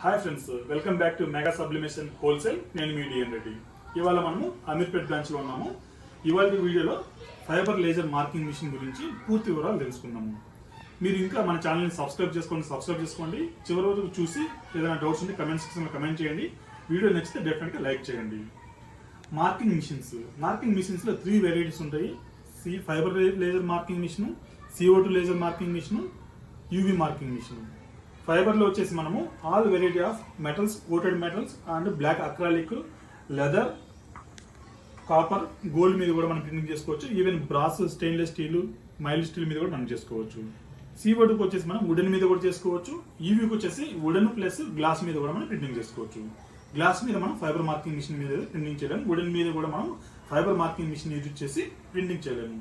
Hi friends welcome back to Mega Sublimation wholesale నేను మీ డిఎన్ రెడ్డి. ఇవాళ మనము అమీర్పేట్ బ్రాంచ్లో ఉన్నాము. ఇవాళ వీడియోలో ఫైబర్ లేజర్ మార్కింగ్ మిషన్ గురించి పూర్తి వివరాలు తెలుసుకుందాము. మీరు ఇంకా మన ఛానల్ని సబ్స్క్రైబ్ చేసుకోండి సబ్స్క్రైబ్ చేసుకోండి. చివరి వరకు చూసి ఏదైనా డౌట్స్ ఉంటే కమెంట్ సెక్షన్లో కమెంట్ చేయండి. వీడియో నచ్చితే డెఫినెట్గా లైక్ చేయండి. మార్కింగ్ మిషన్స్ మార్కింగ్ మిషన్స్లో త్రీ వెరైటీస్ ఉంటాయి. C fiber laser marking machine CO two laser marking machine UV marking machine ఫైబర్లో వచ్చేసి మనము all variety of metals coated metals and black acrylic leather copper gold మీద కూడా మనం printing చేసుకోవచ్చు. Even brass stainless steel mild steel మీద కూడా మనం చేసుకోవచ్చు. సీవోటుకి వచ్చేసి మనం వుడెన్ మీద కూడా చేసుకోవచ్చు. ఈవీకి వచ్చేసి వుడెన్ ప్లస్ గ్లాస్ మీద కూడా మనం ప్రింటింగ్ చేసుకోవచ్చు. గ్లాస్ మీద మనం ఫైబర్ మార్కింగ్ మిషన్ మీద ప్రింటింగ్ చేయలేము. వుడెన్ మీద కూడా మనం ఫైబర్ మార్కింగ్ మిషన్ యూజ్ చేసి ప్రింటింగ్ చేయలేము.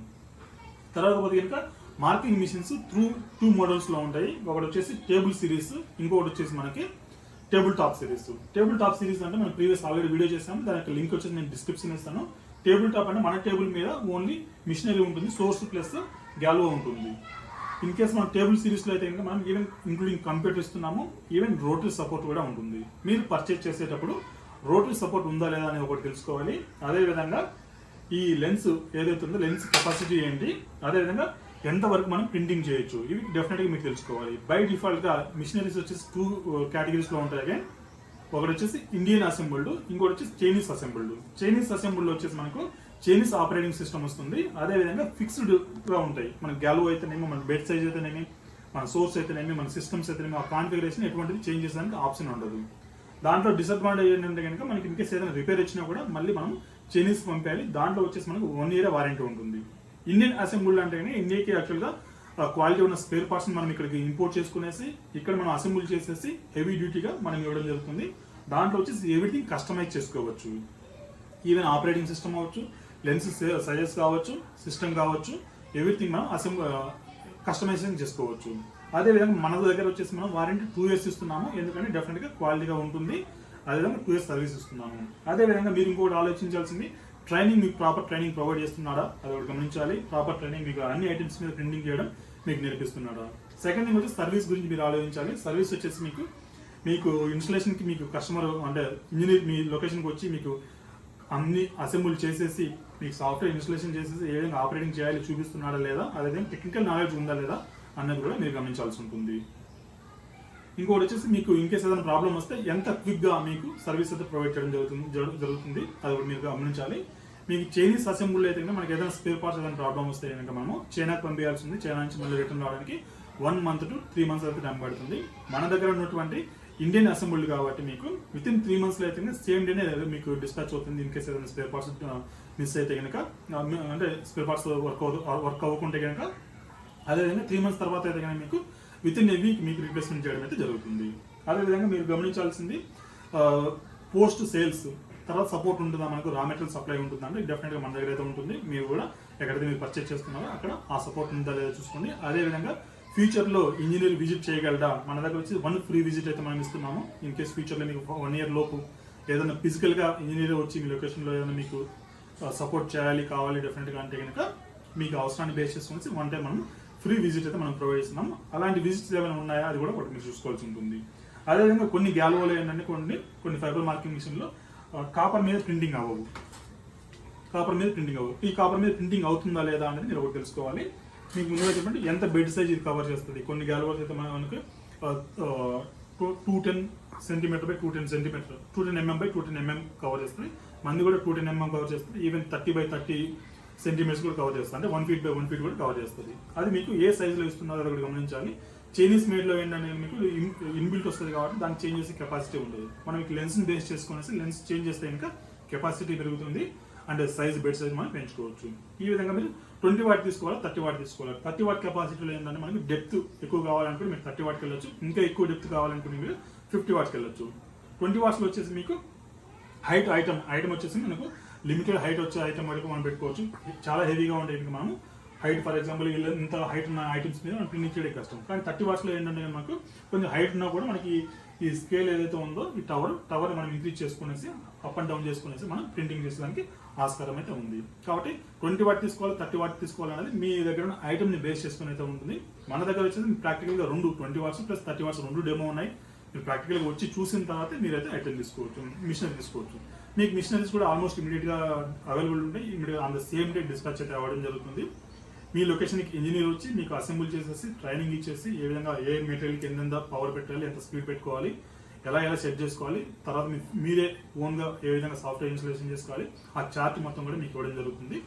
తర్వాత పోతే కనుక మార్కింగ్ మిషన్స్ త్రూ టూ మోడల్స్లో ఉంటాయి. ఒకటి వచ్చేసి టేబుల్ సిరీస్ ఇంకొకటి వచ్చేసి మనకి table top series. Table top series అంటే మనం ప్రీవియస్ ఆల్రెడీ వీడియో చేసాము దానికి లింక్ వచ్చేసి నేను డిస్క్రిప్షన్ ఇస్తాను. టేబుల్ టాప్ అంటే మన టేబుల్ మీద ఓన్లీ మిషనరీ ఉంటుంది. సోర్స్ ప్లస్ గ్యాల్వో ఉంటుంది. ఇన్ కేస్ మనం టేబుల్ సిరీస్లో అయితే ఇంకా మనం ఈవెన్ ఇంక్లూడింగ్ కంప్యూటర్ ఇస్తున్నాము ఈవెన్ రోటరీ సపోర్ట్ కూడా ఉంటుంది. మీరు పర్చేజ్ చేసేటప్పుడు రోటరీ సపోర్ట్ ఉందా లేదా అనేది ఒకటి తెలుసుకోవాలి. అదేవిధంగా ఈ లెన్స్ ఏదైతే ఉందో లెన్స్ కెపాసిటీ ఏంటి అదేవిధంగా ఎంతవరకు మనం ప్రింటింగ్ చేయొచ్చు? ఇవి డెఫినెట్గా మీకు తెలుసుకోవాలి. బై డిఫాల్ట్గా మిషనరీస్ వచ్చేసి టూ కేటగిరీస్లో uh, ఉంటాయి again. ఒకటి వచ్చేసి ఇండియన్ అసెంబుల్డ్ ఇంకోటి వచ్చేసి చైనీస్ అసెంబుల్డ్ చైనీస్ అసెంబుల్డ్ వచ్చేసి మనకు చైనీస్ ఆపరేటింగ్ సిస్టమ్ వస్తుంది. అదే విధంగా ఫిక్స్డ్ ఉంటాయి. మన గ్యాలో అయితేనేమి మన బెడ్ సైజ్ అయితేనేమి మన సోర్స్ అయితేనేమి మన సిస్టమ్స్ అయితేనేమి ఆ కాన్ఫిగరేషన్ ఎటువంటిది చేంజ్ చేసేదానికి ఆప్షన్ ఉండదు. దాంట్లో డిసడ్వాంటేజ్ ఏంటంటే కనుక మనకి ఇన్కేస్ ఏదైనా రిపేర్ వచ్చినా కూడా మళ్ళీ మనం చైనీస్ పంపించాలి దాంట్లో వచ్చేసి మనకు వన్ ఇయర్ వారంటీ ఉంటుంది. ఇండియన్ అసెంబ్లీ అంటే ఇండియాకి యాక్చువల్గా క్వాలిటీ ఉన్న స్పేర్ పార్ట్స్ మనం ఇక్కడికి ఇంపోర్ట్ చేసుకునేసి ఇక్కడ మనం అసెంబుల్ చేసేసి హెవీ డ్యూటీగా మనం ఇవ్వడం జరుగుతుంది. దాంట్లో వచ్చేసి ఎవ్రీథింగ్ కస్టమైజ్ చేసుకోవచ్చు. ఈవెన్ ఆపరేటింగ్ సిస్టమ్ అవ్వచ్చు లెన్స్ సైజెస్ కావచ్చు సిస్టమ్ కావచ్చు ఎవ్రీథింగ్ మనం అసెంబ్ కస్టమైజేషన్ చేసుకోవచ్చు. అదే విధంగా మన దగ్గర వచ్చేసి మనం వారంటీ టూ ఇయర్స్ ఇస్తున్నాము. ఎందుకంటే డెఫినెట్గా క్వాలిటీగా ఉంటుంది. అదేవిధంగా టూ ఇయర్స్ సర్వీస్ ఇస్తున్నాము. అదే విధంగా మీరు ఇంకోటి ఆలోచించాల్సింది ట్రైనింగ్ మీకు ప్రాపర్ ట్రైనింగ్ ప్రొవైడ్ చేస్తున్నాడా? అది ఒకటి గమనించాలి. ప్రాపర్ ట్రైనింగ్ మీకు అన్ని ఐటమ్స్ మీద ప్రింటింగ్ చేయడం మీకు నేర్పిస్తున్నాడా? సెకండ్ థింగ్ వచ్చి సర్వీస్ గురించి మీరు ఆలోచించాలి. సర్వీస్ వచ్చేసి మీకు మీకు ఇన్స్టలేషన్కి మీకు కస్టమర్ అంటే ఇంజనీర్ మీ లొకేషన్కి వచ్చి మీకు అన్ని అసెంబుల్ చేసేసి మీకు సాఫ్ట్వేర్ ఇన్స్టలేషన్ చేసేసి ఏ విధంగా ఆపరేటింగ్ చేయాలి చూపిస్తున్నాడా లేదా? అదేవిధంగా టెక్నికల్ నాలెడ్జ్ ఉందా లేదా? అన్నది కూడా మీరు గమనించాల్సి ఉంటుంది. ఇంకోటి వచ్చేసి మీకు ఇన్కేస్ ఏదైనా ప్రాబ్లం వస్తే ఎంత క్విక్గా మీకు సర్వీస్ అయితే ప్రొవైడ్ చేయడం జరుగుతుంది జరుగుతుంది అది కూడా మీరు గమనించాలి. మీకు చైనీస్ అసెంబ్లీ అయితే కనుక మనకి ఏదైనా స్పేర్ పార్ట్స్ ఏదైనా ప్రాబ్లం వస్తే కనుక మనము చైనాకి పంపించాల్సి ఉంది చైనా నుంచి మళ్ళీ రిటర్న్ రావడానికి one month to three months అయితే టైం పడుతుంది. మన దగ్గర ఉన్నటువంటి ఇండియన్ అసెంబ్లీ కాబట్టి మీకు విత్ ఇన్ త్రీ మంత్స్లో అయితే సేమ్ డేనే మీకు డిస్పాచ్ అవుతుంది. ఇన్ కేస్ ఏదైనా స్పేర్ పార్ట్స్ మిస్ అయితే కనుక అంటే స్పేర్ పార్ట్స్ వర్క్ వర్క్ అవ్వకుంటే కనుక అదేవిధంగా త్రీ మంత్స్ తర్వాత అయితే కనుక మీకు విత్ ఇన్ ఏ వీక్ మీకు రీప్లేస్మెంట్ చేయడం అయితే జరుగుతుంది. అదేవిధంగా మీరు గమనించాల్సింది పోస్ట్ సేల్స్ తర్వాత సపోర్ట్ ఉంటుందా? మనకు రా మెటీరియల్ సప్లై ఉంటుందా? అంటే డెఫినెట్గా మన దగ్గర అయితే ఉంటుంది. మీరు కూడా ఎక్కడైతే మీరు పర్చేస్ చేస్తున్నారో అక్కడ ఆ సపోర్ట్ ఉందా లేదా చూసుకోండి. అదేవిధంగా ఫ్యూచర్లో ఇంజనీర్ విజిట్ చేయగలడా? మన దగ్గర వచ్చి వన్ ఫ్రీ విజిట్ అయితే మనం ఇస్తున్నాము. ఇన్ కేస్ ఫ్యూచర్లో మీకు వన్ ఇయర్ లోపు ఏదైనా ఫిజికల్గా ఇంజనీర్ వచ్చి మీ లొకేషన్లో ఏదైనా మీకు సపోర్ట్ చేయాలి కావాలి డెఫినెట్గా అంటే కనుక మీకు అవసరాన్ని బేస్ చేసుకుని వన్ టైం మనం ఫ్రీ విజిట్ అయితే మనం ప్రొవైడ్ చేస్తున్నాం. అలాంటి విజిట్స్ ఏమైనా ఉన్నాయా? అది కూడా ఒకటి మీరు చూసుకోవాల్సి ఉంటుంది. అదేవిధంగా కొన్ని గ్యాల్వోలు ఏంటంటే కొన్ని కొన్ని ఫైబర్ మార్కింగ్ మిషన్లో కాపర్ మీద ప్రింటింగ్ అవ్వవు. కాపర్ మీద ప్రింటింగ్ అవ్వవు. ఈ కాపర్ మీద ప్రింటింగ్ అవుతుందా లేదా అనేది మీరు ఒకటి తెలుసుకోవాలి. మీకు ముందుగా చెప్పండి ఎంత బెడ్ సైజ్ ఇది కవర్ చేస్తుంది? కొన్ని గ్యాలవర్స్ అయితే మనం మనకు two ten centimeter by two ten centimeter two ten mm by two ten mm cover చేస్తుంది. మంది కూడా టూ టెన్ ఎంఎం కవర్ చేస్తుంది. Even thirty by thirty centimeters కూడా కవర్ చేస్తుంది. అంటే one feet by one feet కూడా కవర్ చేస్తుంది. అది మీకు ఏ సైజులో ఇస్తున్నారో అది గమనించాలి. చైనీస్ మేడ్లో ఏంటంటే మీకు ఇన్బిల్ట్ వస్తుంది కాబట్టి దానికి చేంజ్ చేసే కెపాసిటీ ఉండదు. మనం లెన్స్ని బేస్ చేసుకునేసి లెన్స్ చేంజ్ చేస్తే ఇంకా కెపాసిటీ పెరుగుతుంది. అండ్ సైజ్ బెడ్ సైజ్ మనం పెంచుకోవచ్చు. ఈ విధంగా మీరు ట్వంటీ వాట్ తీసుకోవాలి థర్టీ వాట్ తీసుకోవాలి? థర్టీ వాట్ కెపాసిటీలో ఏంటంటే మనకి డెప్త్ ఎక్కువ కావాలనుకుంటే మీరు థర్టీ వాట్కి వెళ్ళొచ్చు. ఇంకా ఎక్కువ డెప్త్ కావాలనుకుంటే మీరు ఫిఫ్టీ వాట్కి వెళ్ళొచ్చు. ట్వంటీ వాట్స్లో వచ్చేసి మీకు హైట్ ఐటమ్ ఐటమ్ వచ్చేసి మనకు లిమిటెడ్ హైట్ వచ్చే ఐటమ్ వరకు మనం పెట్టుకోవచ్చు. చాలా హెవీగా ఉండే మనం హైట్ ఫర్ ఎగ్జాంపుల్ ఇంత హైట్ ఉన్న ఐటమ్స్ మీద మనం ప్రింట్ చేయడం కష్టం కానీ థర్టీ వాట్స్లో ఏంటంటే మనకు కొంచెం హైట్ ఉన్నా కూడా మనకి ఈ స్కేల్ ఏదైతే ఉందో ఈ టవర్ టవర్ మనం ఇంక్రీజ్ చేసుకునేసి అప్ అండ్ డౌన్ చేసుకునేసి మనం ప్రింటింగ్ చేసేదానికి ఆస్కారం అయితే ఉంది. కాబట్టి ట్వంటీ వాట్ తీసుకోవాలి థర్టీ వాట్ తీసుకోవాలి అనేది మీ దగ్గర ఉన్న ఐటమ్ని బేస్ చేసుకుని అయితే ఉంటుంది. మన దగ్గర వచ్చేసి ప్రాక్టికల్గా రెండు twenty watts plus thirty watts రెండు డెమో ఉన్నాయి. మీరు ప్రాక్టికల్గా వచ్చి చూసిన తర్వాత మీరైతే ఐటమ్ తీసుకోవచ్చు మిషన్ తీసుకోవచ్చు. మీకు మిషనరీస్ కూడా ఆల్మోస్ట్ ఇమీడియట్గా అవైలబుల్ ఉంటాయి. Immediate on the same day dispatch అయితే అవ్వడం జరుగుతుంది. మీ లొకేషన్కి ఇంజనీర్ వచ్చి మీకు అసెంబుల్ చేసేసి ట్రైనింగ్ ఇచ్చేసి ఏ విధంగా ఏ మెటీరియల్కి ఎంత పవర్ పెట్టాలి ఎంత స్పీడ్ పెట్టుకోవాలి ఎలా ఎలా సెట్ చేసుకోవాలి తర్వాత మీరే ఓన్గా ఏ విధంగా సాఫ్ట్వేర్ ఇన్స్టాలేషన్ చేసుకోవాలి ఆ చార్ట్ మొత్తం కూడా మీకు ఇవ్వడం జరుగుతుంది.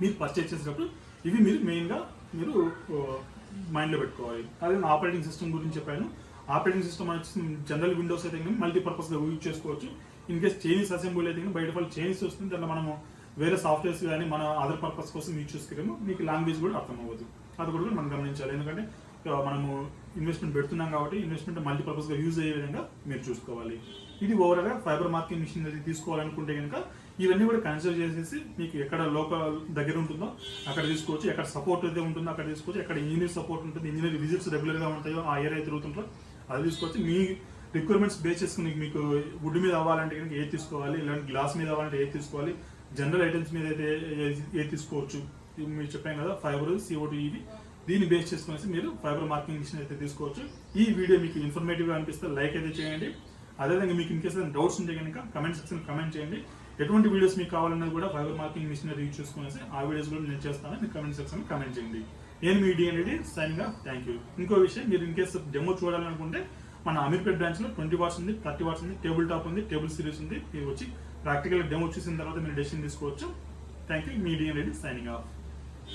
మీరు పర్చేస్ చేసేటప్పుడు ఇవి మీరు మెయిన్గా మీరు మైండ్లో పెట్టుకోవాలి. అదే ఆపరేటింగ్ సిస్టమ్ గురించి చెప్పాను. ఆపరేటింగ్ సిస్టమ్ వచ్చి జనరల్ విండోస్ అయితే మల్టీపర్పస్గా యూజ్ చేసుకోవచ్చు. ఇన్ కేస్ చైనీస్ అసెంబ్లీ అయితే కానీ బయట వాళ్ళు చైనీస్ వస్తుంది దాంట్లో మనము వేరే సాఫ్ట్వేర్స్ కానీ మన అదర్ పర్పస్ కోసం యూజ్ చేసుకున్నాము మీకు లాంగ్వేజ్ కూడా అర్థం అవ్వదు అది కూడా మనం గమనించాలి. ఎందుకంటే మనము ఇన్వెస్ట్మెంట్ పెడుతున్నాం కాబట్టి ఇన్వెస్ట్మెంట్ మల్టీపర్పస్గా యూజ్ అయ్యే విధంగా మీరు చూసుకోవాలి. ఇది ఓవరాల్గా ఫైబర్ మార్కెట్ మిషన్ అది తీసుకోవాలనుకుంటే కనుక ఇవన్నీ కూడా కన్సిడర్ చేసేసి మీకు ఎక్కడ లోకల్ దగ్గర ఉంటుందో అక్కడ తీసుకోవచ్చు. ఎక్కడ సపోర్ట్ అయితే ఉంటుందో అక్కడ తీసుకోవచ్చు. ఎక్కడ ఇంజనీర్ సపోర్ట్ ఉంటుంది ఇంజనీర్ విజిట్స్ రెగ్యులర్గా ఉంటాయో ఆ ఏరియా తిరుగుతుంటారో అది తీసుకోవచ్చు. మీ రిక్వైర్మెంట్స్ బేస్ చేసుకుని మీకు వుడ్ మీద అవ్వాలంటే కనుక ఏది తీసుకోవాలి? ఇలాంటి గ్లాస్ మీద అవ్వాలంటే ఏది తీసుకోవాలి? జనరల్ ఐటమ్స్ మీద అయితే ఏది తీసుకోవచ్చు? మీరు చెప్పాను కదా ఫైబర్ సిఓటు ఇవి. దీన్ని బేస్ చేసుకునేసి మీరు ఫైబర్ మార్కింగ్ మిషన్ అయితే తీసుకోవచ్చు. ఈ వీడియో మీకు ఇన్ఫర్మేటివ్గా అనిపిస్తే లైక్ అయితే చేయండి. అదేవిధంగా మీకు ఇన్కేస్ డౌట్స్ ఉంటే కనుక కమెంట్ సెక్షన్ కమెంట్ చేయండి. ఎటువంటి వీడియోస్ మీకు కావాలన్నది కూడా ఫైబర్ మార్కింగ్ మిషన్ రీచ్ చేసుకునేసి ఆ వీడియోస్ కూడా నేను చేస్తాను. మీకు కమెంట్ సెక్షన్ కమెంట్ చేయండి. నేను మీ డిఎన్ఐడి సైన్ సైన్గా థ్యాంక్ యూ ఇంకో విషయం మీరు ఇన్కేస్ డెమో చూడాలనుకుంటే మన అమీర్పేట్ బ్రాంచ్లో ట్వంటీ వాట్స్ ఉంది థర్టీ వాట్స్ ఉంది టేబుల్ టాప్ ఉంది టేబుల్ సిరీస్ ఉంది. మీరు వచ్చి ప్రాక్టికల్ డెమో చూసిన తర్వాత మీరు డెసిషన్ తీసుకోవచ్చు. Thank you medium ready signing off